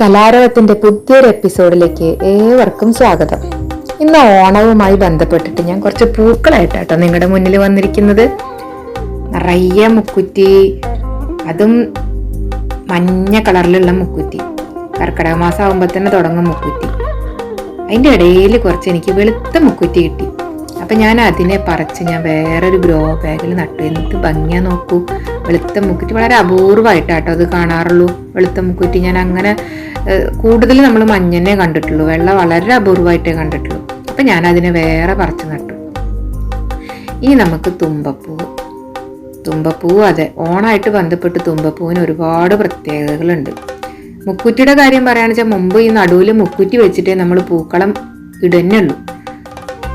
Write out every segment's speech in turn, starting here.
കലാരവത്തിന്റെ പുതിയൊരു എപ്പിസോഡിലേക്ക് ഏവർക്കും സ്വാഗതം. ഇന്ന് ഓണവുമായി ബന്ധപ്പെട്ടിട്ട് ഞാൻ കുറച്ച് പൂക്കളായിട്ടാട്ടോ നിങ്ങളുടെ മുന്നിൽ വന്നിരിക്കുന്നത്. നിറയെ മുക്കുറ്റി അതും മഞ്ഞ കളറിലുള്ള മുക്കുറ്റി. കർക്കിടക മാസം ആകുമ്പോൾ തന്നെ തുടങ്ങും മുക്കുറ്റി. അതിന്റെ ഇടയിൽ കുറച്ച് എനിക്ക് വെളുത്ത മുക്കുറ്റി കിട്ടി. അപ്പം ഞാൻ അതിനെ പറിച്ച് ഞാൻ വേറൊരു ഗ്രോ ബാഗിൽ നട്ടു. എന്നിട്ട് ഭംഗിയാ നോക്കൂ. വെളുത്ത മുക്കുറ്റി വളരെ അപൂർവമായിട്ടാട്ടോ അത് കാണാറുള്ളൂ. വെളുത്ത മുക്കുറ്റി ഞാൻ അങ്ങനെ കൂടുതൽ നമ്മൾ മഞ്ഞനെ കണ്ടിട്ടുള്ളൂ. വെള്ള വളരെ അപൂർവമായിട്ടേ കണ്ടിട്ടുള്ളൂ. അപ്പം ഞാൻ അതിനെ വേറെ പറിച്ച് നട്ടു. ഇനി നമുക്ക് തുമ്പപ്പൂ. തുമ്പപ്പൂവ് അതെ ഓണായിട്ട് ബന്ധപ്പെട്ട് തുമ്പപ്പൂവിന് ഒരുപാട് പ്രത്യേകതകളുണ്ട്. മുക്കുറ്റിയുടെ കാര്യം പറയുകയാണെന്ന് വെച്ചാൽ മുമ്പ് ഈ നടുവിൽ മുക്കുറ്റി വെച്ചിട്ടേ നമ്മൾ പൂക്കളം ഇടന്നുള്ളൂ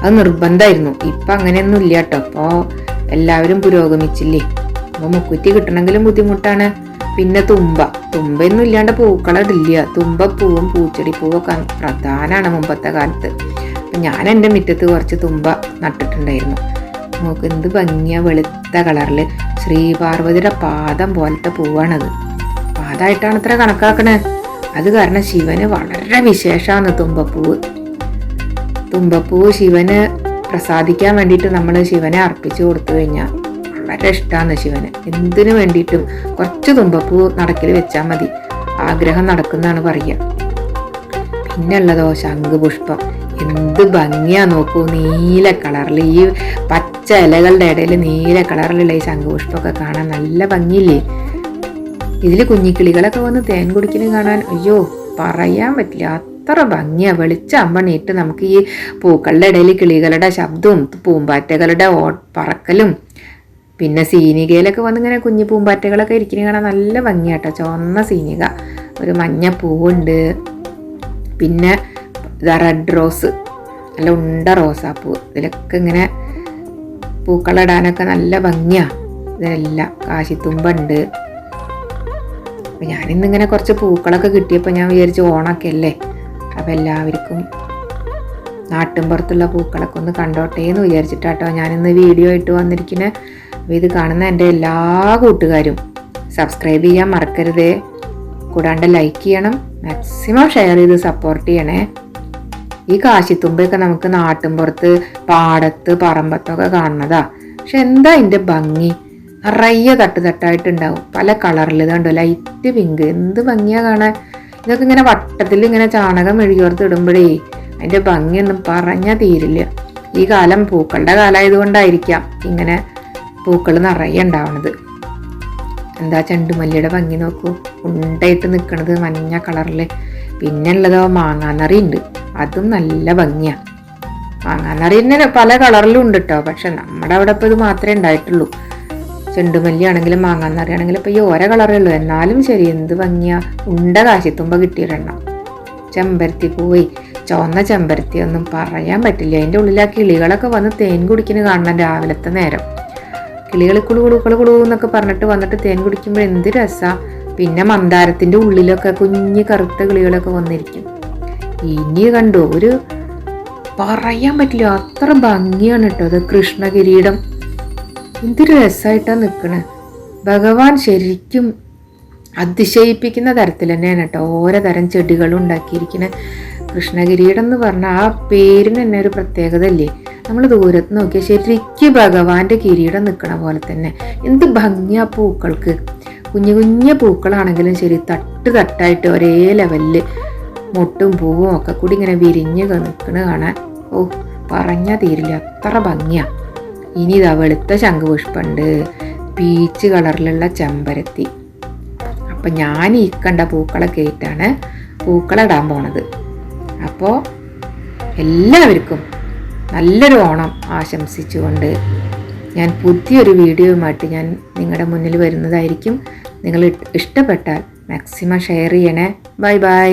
അത് നിർബന്ധമായിരുന്നു ഇപ്പം അങ്ങനെയൊന്നും ഇല്ല കേട്ടോ അപ്പോൾ എല്ലാവരും പുരോഗമിച്ചില്ലേ? അപ്പോൾ മുക്കുറ്റി കിട്ടണമെങ്കിലും ബുദ്ധിമുട്ടാണ്. പിന്നെ തുമ്പ. തുമ്പയൊന്നും ഇല്ലാണ്ട് പൂക്കളം ഇടില്ല. പൂച്ചെടി പൂവൊക്കെ പ്രധാനമാണ് മുമ്പത്തെ കാലത്ത്. ഞാൻ എന്റെ മുറ്റത്ത് കുറച്ച് തുമ്പ നട്ടിട്ടുണ്ടായിരുന്നു. നമുക്ക് എന്ത് ഭംഗിയ വെളുത്ത കളറിൽ ശ്രീപാർവതിയുടെ പാദം പോലത്തെ പൂവാണത്. പാദമായിട്ടാണ് ഇത്ര കണക്കാക്കണേ. അത് കാരണം ശിവന് വളരെ വിശേഷമാണ് തുമ്പപ്പൂവ്. തുമ്പപ്പൂവ് ശിവന് പ്രസാദിക്കാൻ വേണ്ടിയിട്ട് നമ്മൾ ശിവനെ അർപ്പിച്ചു കൊടുത്തു കഴിഞ്ഞാൽ വളരെ ഇഷ്ടമാണ് ശിവന്. എന്തിനു വേണ്ടിയിട്ടും കുറച്ച് തുമ്പപ്പൂ നടക്കിൽ വെച്ചാൽ മതി. ആഗ്രഹം നടക്കുന്നതാണ് പറയുക പിന്നെ ഉള്ളതോ ശംഖുപുഷ്പം. എന്ത് ഭംഗിയാ നോക്കൂ. നീല കളറിൽ ഈ പച്ച ഇലകളുടെ ഇടയിൽ നീല കളറിലുള്ള ഈ ശംഖുപുഷ്പമൊക്കെ കാണാൻ നല്ല ഭംഗിയില്ലേ? ഇതിൽ കുഞ്ഞിക്കിളികളൊക്കെ വന്ന് തേൻ കുടിക്കുന്നത് കാണാൻ. അയ്യോ പറയാൻ പറ്റില്ല. അത്ര വെളിച്ച അമ്മണിയിട്ട് നമുക്ക് ഈ പൂക്കളുടെ ഇടയിൽ കിളികളുടെ ശബ്ദവും പൂമ്പാറ്റകളുടെ ഓ പറക്കലും. പിന്നെ സീനികയിലൊക്കെ വന്നിങ്ങനെ കുഞ്ഞു പൂമ്പാറ്റകളൊക്കെ ഇരിക്കുന്ന കാണാൻ നല്ല ഭംഗിയാട്ടോ. ചുവന്ന സീനിക. ഒരു മഞ്ഞ പൂവുണ്ട്. പിന്നെ റെഡ് റോസ് നല്ല ഉണ്ട റോസാപ്പൂ ഇതിലൊക്കെ ഇങ്ങനെ പൂക്കളിടാനൊക്കെ നല്ല ഭംഗിയാ. കാശിത്തുമ്പ കാശിത്തുമ്പുണ്ട്. അപ്പം ഞാനിന്നിങ്ങനെ കുറച്ച് പൂക്കളൊക്കെ കിട്ടിയപ്പോൾ ഞാൻ വിചാരിച്ചു ഓണൊക്കെ അല്ലേ അപ്പം എല്ലാവർക്കും നാട്ടിൻപുറത്തുള്ള പൂക്കളൊക്കെ ഒന്ന് കണ്ടോട്ടെ എന്ന് വിചാരിച്ചിട്ടാട്ടോ ഞാനിന്ന് വീഡിയോ ആയിട്ട് വന്നിരിക്കുന്നത് അപ്പോൾ ഇത് കാണുന്ന എന്റെ എല്ലാ കൂട്ടുകാരും സബ്സ്ക്രൈബ് ചെയ്യാൻ മറക്കരുതേ. കൂടാണ്ട് ലൈക്ക് ചെയ്യണം. മാക്സിമം ഷെയർ ചെയ്ത് സപ്പോർട്ട് ചെയ്യണേ. ഈ കാശിത്തുമ്പൊക്കെ നമുക്ക് നാട്ടിൻപുറത്ത് പാടത്ത് പറമ്പത്തൊക്കെ കാണുന്നതാ. പക്ഷെ എന്താ ഇതിന്റെ ഭംഗി? നിറയെ തട്ട് തട്ടായിട്ടുണ്ടാവും. പല കളറിൽ ഇതുണ്ടോ? ലൈറ്റ് പിങ്ക് എന്ത് ഭംഗിയാണ് കാണാൻ? ഇതൊക്കെ ഇങ്ങനെ വട്ടത്തിൽ ഇങ്ങനെ ചാണകം മെഴുകിയോർത്ത് ഇടുമ്പോഴേ അതിന്റെ ഭംഗിയൊന്നും പറഞ്ഞാൽ തീരില്ല. ഈ കാലം പൂക്കളുടെ കാലമായതുകൊണ്ടായിരിക്കാം ഇങ്ങനെ പൂക്കൾ നിറയെ ഉണ്ടാവണത്. എന്താ ചെണ്ടുമല്ലിയുടെ ഭംഗി നോക്കൂ. ഉണ്ടായിട്ട് നിൽക്കണത് മഞ്ഞ കളറിൽ പിന്നെ ഉള്ളതോ മാങ്ങാനറി ഉണ്ട്. അതും നല്ല ഭംഗിയാണ് മാങ്ങാനറി തന്നെ പല കളറിലും ഉണ്ട് കേട്ടോ പക്ഷെ നമ്മുടെ അവിടെ ഇപ്പോൾ ഇത് മാത്രമേ ഉണ്ടായിട്ടുള്ളൂ. ചെണ്ടുമല്ലി ആണെങ്കിലും മാങ്ങാന്നറി ആണെങ്കിലും ഈ ഓരോ കളറേ ഉള്ളൂ. എന്നാലും ശരി എന്ത് ഭംഗിയാ. ഉണ്ട കാശിത്തുമ്പ കിട്ടിയിടണം ചെമ്പരത്തി പോയി ചുവന്ന ചെമ്പരത്തി ഒന്നും പറയാൻ പറ്റില്ല. അതിന്റെ ഉള്ളിൽ ആ കിളികളൊക്കെ വന്ന് തേൻ കുടിക്കുന്ന കാണണം രാവിലത്തെ നേരം. കിളികൾ കുളു കുളു കുളു കുളു എന്നൊക്കെ പറഞ്ഞിട്ട് വന്നിട്ട് തേൻ കുടിക്കുമ്പോൾ എന്ത് രസമാണ് പിന്നെ മന്ദാരത്തിന്റെ ഉള്ളിലൊക്കെ കുഞ്ഞ് കറുത്ത കിളികളൊക്കെ വന്നിരിക്കും. ഇനി കണ്ടു ഒരു പറയാൻ പറ്റില്ല. അത്ര ഭംഗിയാണ് കേട്ടോ അത് കൃഷ്ണകിരീടം. എന്തൊരു രസമായിട്ടാണ് നിൽക്കണേ ഭഗവാൻ ശരിക്കും അതിശയിപ്പിക്കുന്ന തരത്തിൽ തന്നെയാണ് കേട്ടോ ഓരോ തരം ചെടികളും ഉണ്ടാക്കിയിരിക്കുന്നത് കൃഷ്ണകിരീടം എന്ന് പറഞ്ഞാൽ ആ പേരിന് തന്നെ ഒരു പ്രത്യേകത അല്ലേ നമ്മൾ ദൂരത്ത് നോക്കിയാൽ ശരിക്കും ഭഗവാന്റെ കിരീടം നിൽക്കണ പോലെ തന്നെ. എന്ത് ഭംഗിയാ പൂക്കൾക്ക്. കുഞ്ഞു കുഞ്ഞു പൂക്കളാണെങ്കിലും ശരി തട്ട് തട്ടായിട്ട് ഒരേ ലെവലിൽ മുട്ടും പൂവും ഒക്കെ കൂടി ഇങ്ങനെ വിരിഞ്ഞ് നിൽക്കണ കാണാൻ. ഓ പറഞ്ഞാൽ തീരില്ല. അത്ര ഭംഗിയാ. ഇനി ഇതാ വെളുത്ത ശംഖുപുഷ്പുണ്ട് പീച്ച് കളറിലുള്ള ചെമ്പരത്തി. അപ്പം ഞാൻ ഈ കണ്ട പൂക്കളൊക്കെ ആയിട്ടാണ് പൂക്കളിടാൻ പോണത്. അപ്പോൾ എല്ലാവർക്കും നല്ലൊരു ഓണം ആശംസിച്ചുകൊണ്ട് ഞാൻ പുതിയൊരു വീഡിയോയുമായിട്ട് ഞാൻ നിങ്ങളുടെ മുന്നിൽ വരുന്നതായിരിക്കും. നിങ്ങൾ ഇഷ്ടപ്പെട്ടാൽ മാക്സിമം ഷെയർ ചെയ്യണേ. Bye bye